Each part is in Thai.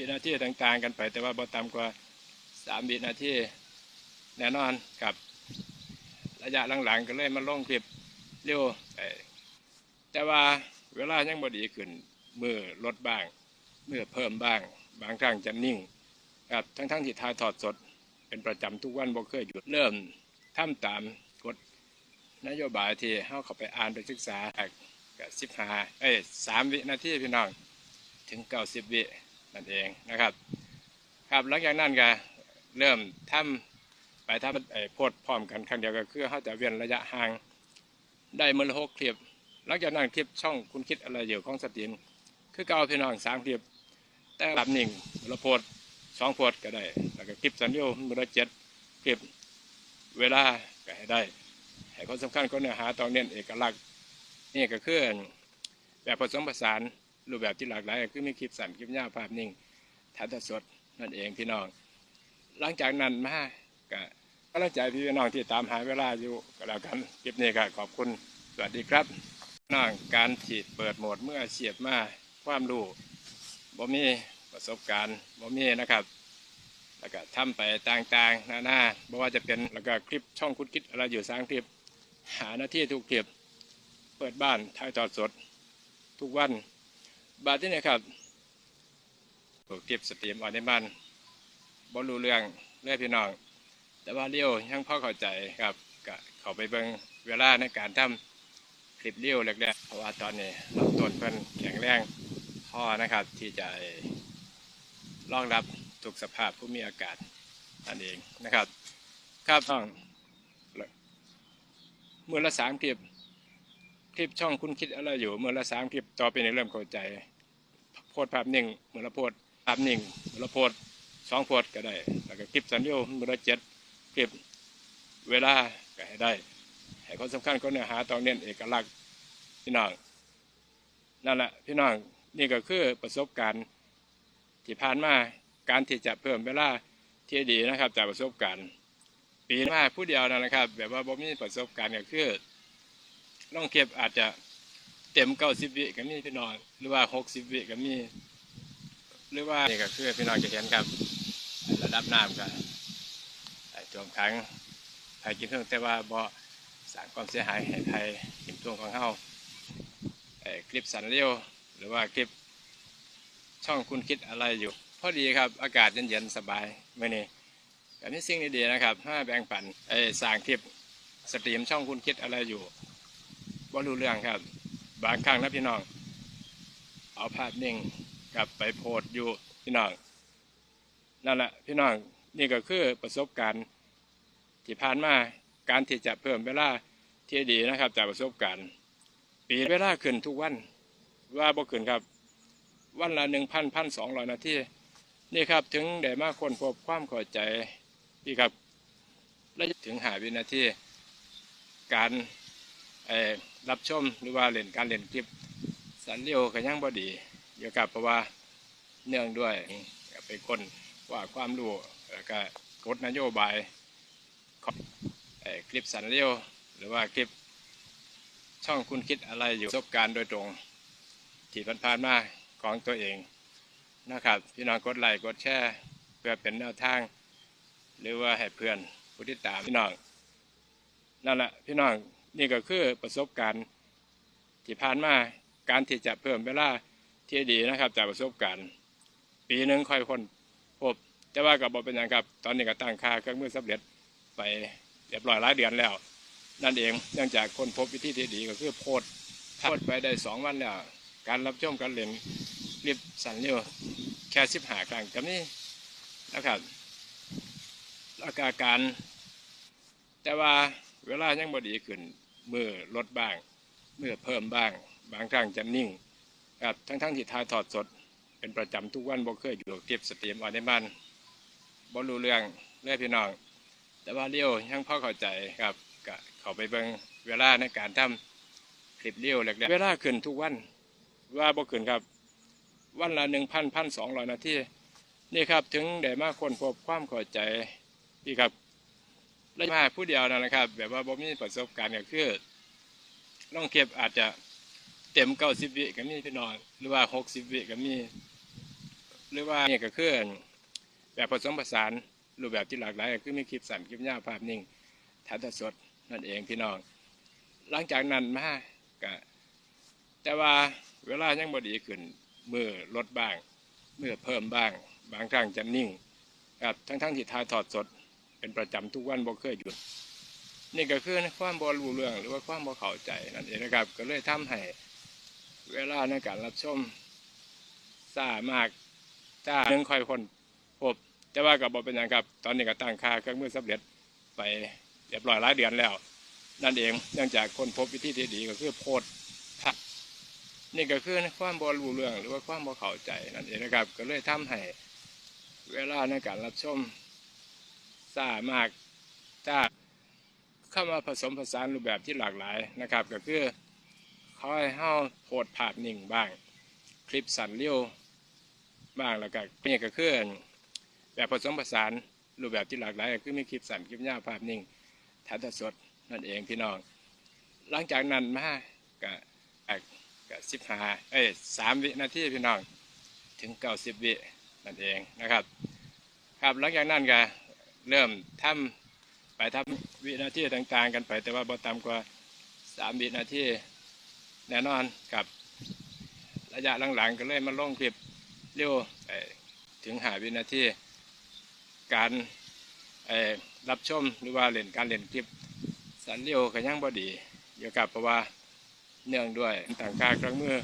วินาทีต่างๆกันไป แต่ว่าบ่ต่ำกว่าสามวินาทีแน่นอนครับระยะหลังๆก็เลยมาลงคลิปเร็วแต่ว่าเวลายังบดีขึ้นมือลดบ้างมือเพิ่มบ้าง บางครั้งจะนิ่งครับทั้งๆที่ทายถอดสด เป็นประจำทุกวันบ่เคยหยุดเริ่มทำตามกฎนโยบายที่เฮาเข้าไปอ่านไปศึกษากับสิบหาเอ้ยสามวินาทีพี่น้อง ถึงเก้าสิบวิ นั่นเองนะครับครับหลังจากนั้นก็เริ่มทำไปทำไอ้พดพร้อมกันครั้งเดียวก็คือเขาจะเว้นระยะห่างได้มือหกคลิปหลังจากนั้นคลิปช่องคุณคิดอะไรอยู่ของสตรีมคือเก่าพี่น้องสามคลิป แต่แบบหนึ่งมือละโพดสองโพดก็ได้ แล้วก็คลิปสัญญามือละเจ็ดคลิปเวลาก็ให้ได้ให้คนสำคัญก็เนื้อหาต้องเน้นเอกลักษณ์นี่ก็คือแบบผสมผสาน รูปแบบที่หลากหลายคือมีคลิปสั้นคลิปยาวภาพนิ่งถ่ายทอดสดนั่นเองพี่น้อง หลังจากนั้นมาก็กำลังใจพี่น้องที่ตามหาเวลาอยู่ก็แล้วกันคลิปนี้ก็ขอบคุณสวัสดีครับน้องการฉีดเปิดโหมดเมื่อเฉียดมาความรู้บ่มีประสบการณ์บ่มีนะครับ แล้วก็ทำไปต่างๆนานาบ่ว่าจะเป็นแล้วก็คลิปช่องคุดคิดอะไรอยู่สร้างคลิป หาหน้าที่ทุกคลิป เปิดบ้านถ่ายทอดสด ทุกวัน บาทที่นี่ครับปลูกคลิปสตรีมออนในบ้านบอรู้เรื่องเรื่องพี่น้อง แต่ว่าเลี้ยวยังพ่อเข้าใจครับก็เขาไปเบิ่งเวลาในการทำคลิปเลี้ยวแรกๆเพราะว่าตอนนี้เราต้นเพิ่นแข็งแรงพ่อนะครับที่จะรองรับทุกสภาพผู้มีอากาศนั่นเองนะครับ ครับต้องมือละสามคลิป ลิปช่องคุณคิดอะไรอยู่ เมื่อละสามคลิปต่อไปในเริ่มเข้าใจ โพดภาพนิ่งเมื่อละโพดภาพนิ่งเมื่อละโพดสองโพดก็ได้ แล้วก็คลิปสัญญาเมื่อละเจ็ดคลิปเวลาก็ให้ได้ให้คนสำคัญก็เนื้อหาต้องเน้นเอกลักษณ์พี่น้องนั่นแหละพี่น้องนี่ก็คือประสบการณ์ที่ผ่านมาการที่จะเพิ่มเวลาที่ดีนะครับจากประสบการณ์ ปีมาผู้เดียวนะครับ แบบว่าบ่มีประสบการณ์ก็คือ ล่องเก็บอาจจะเต็มเก้าสิบวิก็มีพี่น้อง หรือว่าหกสิบวิก็มี หรือว่านี่ก็คือพี่น้องจะเห็นครับ ระดับน้ำกันจวมขังไผ่กินเพิ่งแต่ว่าบ่สร้างความเสียหายให้ไผ่กินท่วงของเฮาคลิปสันเลี้ยวหรือว่าคลิปช่องคุณคิดอะไรอยู่พอดีครับ อากาศเย็นๆสบายเมื่อนี้ก็มีสิ่งดีๆนะครับห้าแบ่งปันไอ้สร้างคลิปสตรีมช่องคุณคิดอะไรอยู่ บ่รู้เรื่องครับ บางครั้งนะพี่น้อง เอาภาพนิ่งกลับไปโพสอยู่พี่น้องนั่นแหละพี่น้องนี่ก็คือประสบการณ์ที่ผ่านมาการที่จะเพิ่มเวลาที่ดีนะครับ จากประสบการณ์ ปีเวลาขึ้นทุกวันว่าบ่ขึ้นครับ วันละหนึ่งพันพันสองร้อยนาทีนี่ครับถึงได้มาคนพบความเข้าใจพี่ครับและถึงหาวินาทีการ รับชมหรือว่าเล่นการเล่นคลิปสันเลียวก็ยังบอดีเกี่ยวกับเพราะว่าเนื่องด้วยเป็นคนว่าความรู้แล้วก็กฎนโยบายของคลิปสันเลียวหรือว่าคลิปช่องคุณคิดอะไรอยู่ประสบการณ์โดยตรงที่ผ่านๆมาของตัวเองนะครับพี่น้องกดไลค์กดแชร์เพื่อเป็นแนวทาง หรือว่าให้เพื่อนผู้ที่ตามพี่น้องนั่นแหละพี่น้อง นี่ก็คือประสบการณ์ที่ผ่านมาการที่จะเพิ่มเวลาที่ดีนะครับ จากประสบการณ์ ปีหนึ่งค่อยคนพบแต่ว่ากับบอเป็นอย่างครับ ตอนนี้ก็ตั้งค่าเครื่องมือสำเร็จไปเรียบร้อยหลายเดือนแล้ว นั่นเองเนื่องจากคนพบวิธีที่ดีก็คือโพดโพดไปได้สองวันแล้วการรับชมการเล่นรีบสั่นเร็วแค่สิบหาครั้งกับนี้นะครับแล้วก็การ แต่ว่า เวลายังบดีขึ้นมือลดบ้างมือเพิ่มบ้าง บางครั้งจะนิ่งครับทั้งทั้งที่ทายถอดสด เป็นประจำทุกวันบ่เคยอยู่เก็บสตรีมออนในบ้านบ่รู้เรื่องเรื่อพี่น้อง แต่ว่าเลี้ยวยังพอเข้าใจครับก็เขาไปเบิงเวลาในการทำคลิปเลี้ยวแรกๆเวลาขึ้นทุกวันว่าบ่ขึ้นครับ วันละหนึ่งพันพันสองร้อยนาทีนี่ครับถึงได้มาคนพบความเข้าใจพี่ครับ และมาผู้เดียวนะครับ แบบว่าบ่มีประสบการณ์ก็คือล่องเก็บอาจจะเต็มเก้าสิบวิก็มีพี่น้องหรือว่าหกสิบวิก็มี หรือว่านี่ก็คือแบบผสมผสานรูปแบบที่หลากหลายก็คือมีคลิปสั้นคลิปยาวภาพนิ่งถ่ายทอดสดนั่นเองพี่น้อง หลังจากนั้นมาก็แต่ว่าเวลายังบดีขึ้นมือลดบ้างมือเพิ่มบ้าง บางครั้งจะนิ่งครับทั้งทั้งๆที่ถ่ายทอดสด เป็นประจำทุกวันบ่เคยหยุด นี่ก็คือความบ่รู้เรื่องหรือว่าความบ่เข้าใจนั่นเองนะครับ ก็เลยทำให้เวลาในการรับชมซามากจ้าหนึ่งคอยคนพบแต่ว่ากับบอเป็นอย่างครับ ตอนนี้ก็ตั้งค่าเครื่องมือสำเร็จไปเรียบร้อยหลายเดือนแล้ว นั่นเองเนื่องจากคนพบวิธีที่ดีก็คือโพดพระนี่ก็คือความบ่รู้เรื่องหรือว่าความบ่เข้าใจนั่นเองนะครับ ก็เลยทำให้เวลาในการรับชม ซ่ามากจ้าเข้ามาผสมผสานรูปแบบที่หลากหลายนะครับ ก็คือเขาให้าโพดภาพนิ่งบ้าง คลิปสั้นเร็วบ้างแล้วก็นี่ก็คือแบบผสมผสานรูปแบบที่หลากหลายก็คือมีคลิปสั้นคลิปยาวภาพนิ่งถ่ายทอดสดนั่นเองพี่น้อง หลังจากนั้นมาก็อะก็สิบห้าเอ้ยสามวินาทีพี่น้อง ถึงเก้าสิบวินั่นเองนะครับ ครับหลังจากนั้นก็ เริ่มทำไปทำวินาทีต่างๆ กันไป แต่ว่าบ่ต่ำกว่าสามวินาทีแน่นอนกับระยะหลังๆ ก็เลยมาลงคลิปเร็วถึงหาวินาทีการรับชมหรือว่าเล่นการเล่นคลิปสันเร็วก็ยังบ่ดีเกี่ยวกับเพราะว่าเนื่องด้วยต่างค่าเครื่องมือ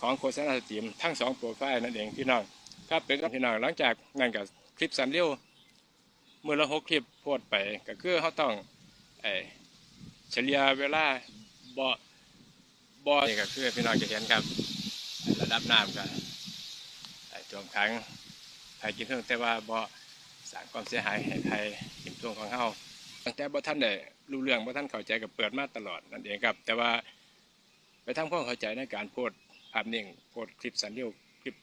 ของโฆษณาสตรีมทั้งสองโปรไฟล์นั่นเองพี่น้องครับเป็นกับพี่น้องหลังจากนั้นกับคลิปสันเร็ว มื่อเราหกคลิปโพดไปก็คือเขาต้องไอเฉลี่ยเวลาบ่บ่นี่ก็คือพี่น้องจะเห็นครับ ระดับน้ำกันไอ้ท่วมขังไทยกินเพิ่งแต่ว่าบ่สร้างความเสียหายให้ไทยกินท่วงของเฮาตั้งแต่บ่ท่านได้รู้เรื่องบ่ท่านเข้าใจก็เปิดมาตลอดนั่นเองครับ แต่ว่าไปทำความเข้าใจในการโพดภาพนิ่งโพดคลิปสันเดียวคลิป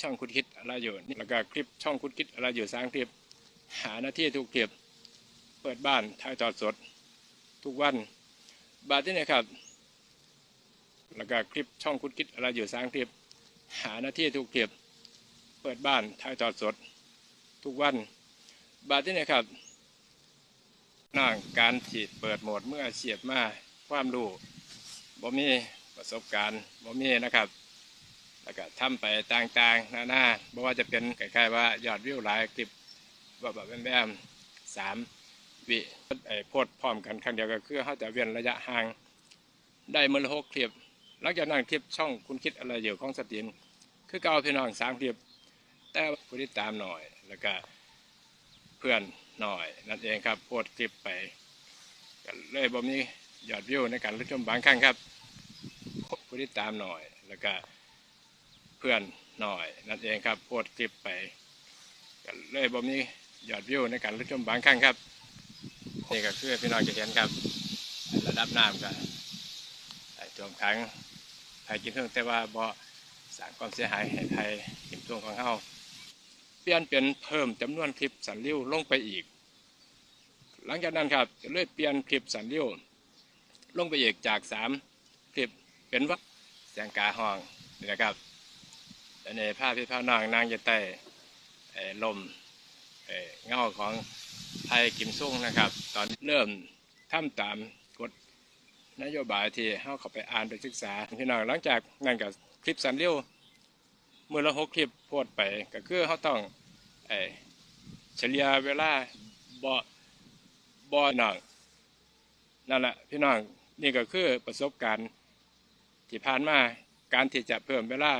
ช่องคุณคิดอะไรอยู่แล้วก็คลิปช่องคุณคิดอะไรอยู่สร้างคลิป หาหน้าที่ทุกเก็บเปิดบ้านถ่ายทอดสด ทุกวันบาทที่ไหนครับ แล้วก็คลิปช่องคุดคิดอะไรอยู่สร้างคลิป หาหน้าที่ทุกเก็บเปิดบ้านถ่ายทอดสด ทุกวันบาทที่ไหนครับนั่งการฉีดเปิดโหมดเมื่อเฉียบมาความรู้บ่มีประสบการณ์บ่มีนะครับ แล้วก็ทำไปต่างๆหน้านาบ่ว่าจะเป็นคล้ายๆว่ายอดวิวหลายคลิป ว่าแบบแบมสามวิไอ้โพดพร้อมกันครั้งเดียวก็คือเขาจะเว้นระยะห่างได้มือหกคลิปหลังจากนั้นคลิปช่องคุณคิดอะไรอยู่ของสตรีมคือเก่าพี่น้องสามคลิป แต่ผู้ติดตามหน่อยแล้วก็เพื่อนหน่อยนั่นเองครับโพดคลิปไปก็เลยบ่มียอดวิวในการรับชมบางครั้งครับผู้ติดตามหน่อยแล้วก็เพื่อนหน่อยนั่นเองครับโพดคลิปไปก็เลยบ่มี ยอดวิวในการรับชมบางครั้งครับนี่ก็คือพี่น้องจะเห็นครับ ระดับน้ำก็ไอ้ท่วมขังไทยกินเพิ่งแต่ว่าบ่สร้างความเสียหายให้ไทยกินท่วงของเฮาเปลี่ยนเป็นเพิ่มจำนวนคลิปสันริ้วลงไปอีก หลังจากนั้นครับจะเลยเปลี่ยนคลิปสันริ้วลงไปอีกจากสามคลิปเป็นว่าแสงกาห้องนี่นะครับอันนี้ภาพพี่ภาพนางนางจะใต้เอ่อลม เอ่อเงาของไทยกิมซุ่งนะครับ ตอนเริ่มทำตามกฎนโยบายที่เข้าเข้าไปอ่านไปศึกษาพี่น้องหลังจากนั้นกับคลิปสันเลี้ยวเมื่อเราหกคลิปโพดไปก็คือเขาต้องเอ่อเฉลี่ยเวลาบ่บ่หนังนั่นแหละพี่น้องนี่ก็คือประสบการณ์ที่ผ่านมาการที่จะเพิ่มเวลา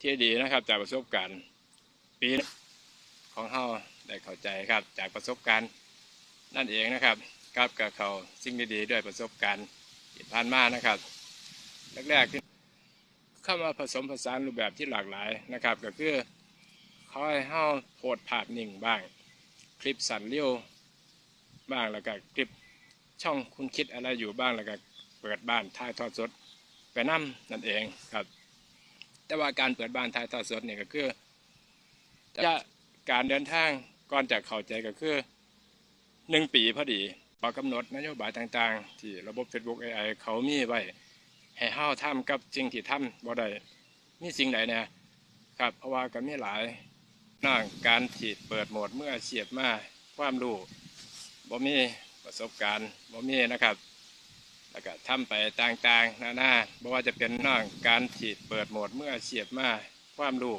ที่ดีนะครับ จากประสบการณ์ปีของเฮา ได้เข้าใจครับจากประสบการณ์นั่นเองนะครับกับกับเขาสิ่งดีๆด้วยประสบการณ์ที่ผ่านมานะครับแรกๆที่เข้ามาผสมผสานรูปแบบที่หลากหลายนะครับ ก็คือเขาให้เฮาโพดภาพนิ่งบ้าง คลิปสั้นเร็วบ้างแล้วก็คลิปช่องคุณคิดอะไรอยู่บ้างแล้วก็เปิดบ้านถ่ายทอดสดไปนั่มนั่นเองครับ แต่ว่าการเปิดบ้านถ่ายทอดสดเนี่ยก็คือจะการเดินทาง ก่อนจะเข้าใจก็คือหนึ่งปีพอดีปอกำหนดนโยบายต่างๆ ที่ระบบ Facebook AI เขามีไว้ ให้เฮาทำกับสิ่งที่ทำบ่ได้มีสิ่งไหนเนี่ยครับเพราะว่าก็มีหลายน้องการฉีดเปิดโหมดเมื่ออาชีพมาความรู้บ่มีประสบการณ์บ่มีนะครับ แล้วก็ทำไปต่างๆนานาบ่ว่าจะเป็นน้องการฉีดเปิดโหมดเมื่ออาชีพมาความรู้